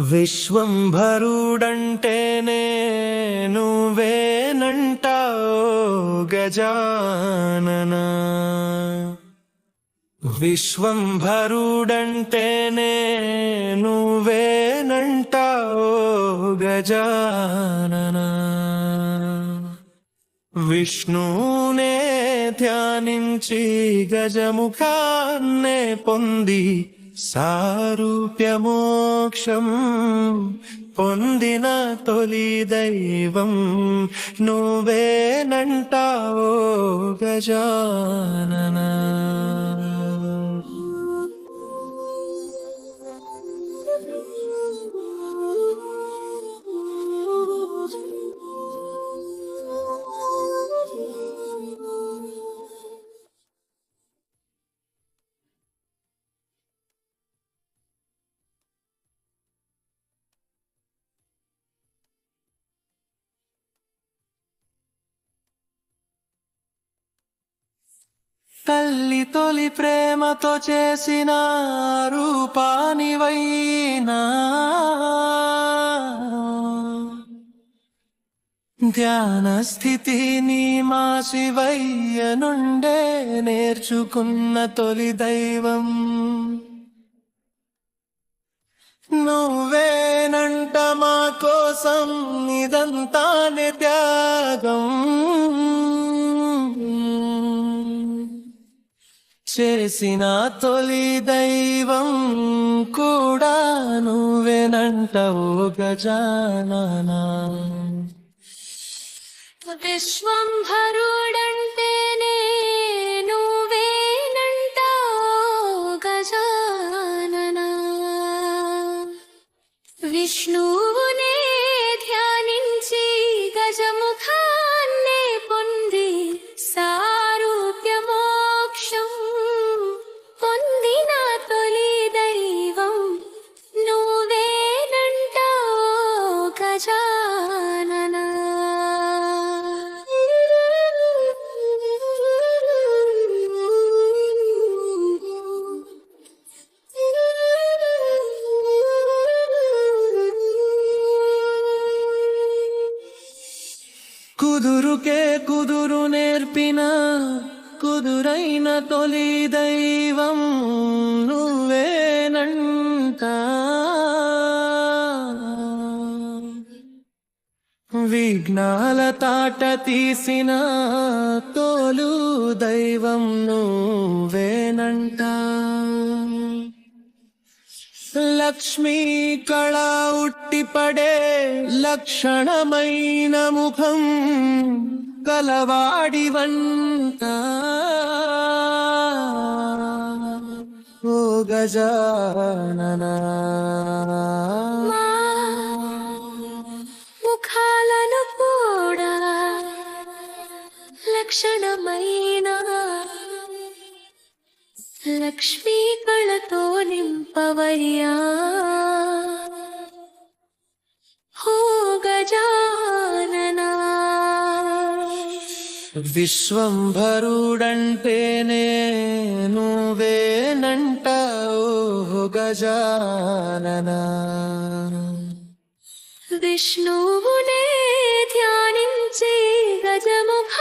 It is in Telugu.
విశ్వంభరుడంటేనే నువ్వేనంటావు గజానన. విశ్వంభరుడంటేనే నువ్వేనంటావు గజానన. విష్ణునే ధ్యానించి గజముఖాన్నే పొంది సారూప్యమోక్షం పొందిన తొలి దైవం నువ్వేనంటావో గజాననా. తల్లి తొలి ప్రేమతో చేసిన రూపానివైనా. ధ్యాన స్థితిని మా శివయ్య నుండే నేర్చుకున్న తొలి దైవం. నువ్వేనంట మా కోసం ఇదంతానే త్యాగం. చేసిన తొలి దైవం కూడా నువ్వేనంటవు గజానా విశ్వంభరుడంటేనే కుదురు నేర్పిన కుదురైన తొలి దైవం నువ్వేనంట. విఘ్నాల తాట తీసిన తోలు దైవం నువ్వేనంట. లక్ష్మీ కళ ఉట్టిపడే లక్షణమైన ముఖం కలవాడి వంట ఓ గజాననా. ముఖాలను కూడా లక్షణమైన లక్ష్మీ కళతో నింపవయ్యా. హో గజా విశ్వంభరుడంటేనే నువ్వేనంట ఓ గజానన. విష్ణువునే ధ్యానించే గజముఖ